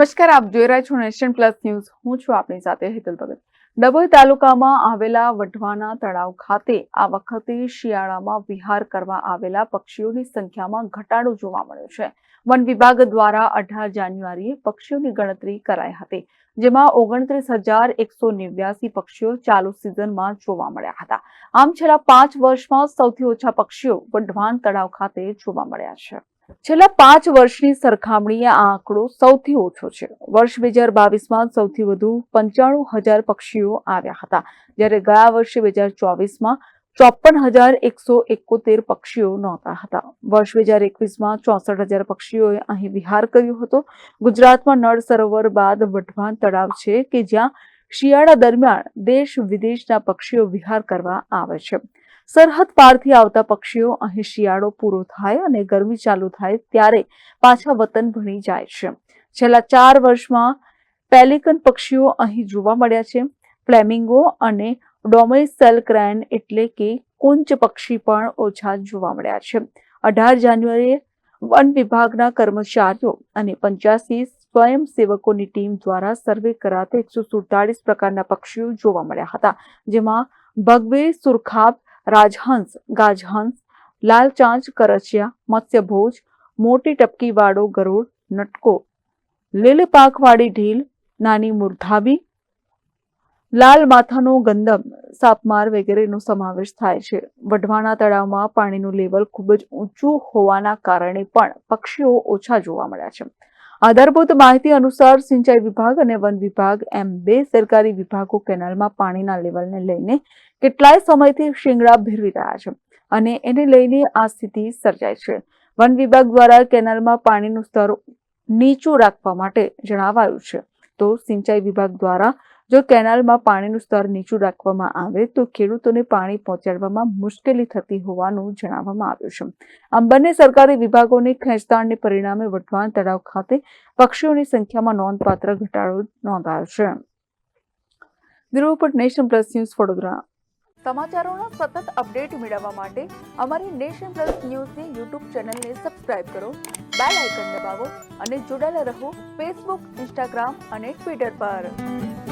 નમસ્કાર, આપ જોઈ રહ્યા છો નેશન પ્લસ ન્યૂઝ. હું છું આપની સાથે હેતલ ભગત. ડભોઈ તાલુકામાં આવેલા વઢવાના તળાવ ખાતે આ વખતે શિયાળામાં વિહાર કરવા આવેલા પક્ષીઓની સંખ્યામાં ઘટાડો જોવા મળ્યો છે. વન વિભાગ દ્વારા અઢાર જાન્યુઆરીએ પક્ષીઓની ગણતરી કરાઈ હતી, જેમાં ઓગણત્રીસ હજાર એકસો નેવ્યાસી પક્ષીઓ ચાલુ સિઝનમાં જોવા મળ્યા હતા. આમ છેલ્લા પાંચ વર્ષમાં સૌથી ઓછા પક્ષીઓ વઢવાન તળાવ ખાતે જોવા મળ્યા છે. છેલ્લા પાંચ વર્ષની સરખામણીએ આ આંકડો સૌથી ઓછો છે. વર્ષ બે હજાર બાવીસમાં સૌથી વધુ પંચાણું હજાર પક્ષીઓ આવ્યા હતા. જ્યારે ગયા વર્ષે બે હજાર ચોવીસમાં ચોપન હજાર એકસો એકોતેર પક્ષીઓ નહોતા હતા. વર્ષ બે હજાર એકવીસમાં ચોસઠ હજાર પક્ષીઓએ અહીં વિહાર કર્યો હતો. ગુજરાતમાં નળ સરોવર બાદ વઢવાન તળાવ છે કે જ્યાં શિયાળા દરમિયાન દેશ વિદેશના પક્ષીઓ વિહાર કરવા આવે છે. સરહદ પારથી આવતા પક્ષીઓ અહીં શિયાળો પૂરો થાય અને ગરમી ચાલુ થાય ત્યારે પાછા વતન ભણી જાય છે. છેલ્લા ચાર વર્ષમાં પેલિકન પક્ષીઓ અહીં જોવા મળ્યા છે. ફ્લેમિંગો અને ડોમેસેલ ક્રેન એટલે કે કુંચ પક્ષી પણ ઓછા જોવા મળ્યા છે. અઢાર જાન્યુઆરીએ વન વિભાગના કર્મચારીઓ અને પંચ્યાસી સ્વયંસેવકોની ટીમ દ્વારા સર્વે કરાતા એકસો સુડતાલીસ પ્રકારના પક્ષીઓ જોવા મળ્યા હતા, જેમાં ભગવે, સુરખાબ રાજહંસ, ગાજહંસ લાલચાંચ કરચિયા, મત્સ્યભોજ, મોટી ટપકીવાળો ગરુડ, નટકો, લીલ પાંખવાળી ઢીલ, નાની મુરધાબી, લાલ માથાનો ગંદમ, સાપમાર વગેરેનો સમાવેશ થાય છે. વઢવાણા તળાવમાં પાણીનું લેવલ ખૂબ જ ઊંચું હોવાના કારણે પણ પક્ષીઓ ઓછા જોવા મળ્યા છે. આધારભૂત માહિતી અનુસાર સિંચાઈ વિભાગ અને વન વિભાગ એમ બે સરકારી વિભાગો કેનાલમાં પાણીના લેવલને લઈને કેટલાય સમયથી શિંગડા ભેરવી રહ્યા છે અને એને લઈને આ સ્થિતિ સર્જાય છે. વન વિભાગ દ્વારા કેનાલમાં પાણીનું સ્તર નીચું રાખવા માટે જણાવાયું છે. તો સિંચાઈ વિભાગ દ્વારા જો કેનાલમાં પાણીનું સ્તર નીચું રાખવામાં આવે, તો ખેડૂતોને પાણી પહોંચાડવામાં મુશ્કેલી થતી હોવાનું જણાવવામાં આવ્યું છે. આમ બંને સરકારી વિભાગોની ખેંચતાણને પરિણામે વઢવાણ તળાવ ખાતે પક્ષીઓની સંખ્યામાં નોંધપાત્ર ઘટાડો નોંધાયો છે. Bureau report nation plus news Vadodara. સમાચારોના સતત અપડેટ મેળવવા માટે અમારી નેશન પ્લસ ન્યૂઝની યુટ્યુબ ચેનલને સબસ્ક્રાઇબ કરો, બેલ આઇકન દબાવો અને જોડાયેલા રહો ફેસબુક, ઇન્સ્ટાગ્રામ અને ટ્વિટર પર.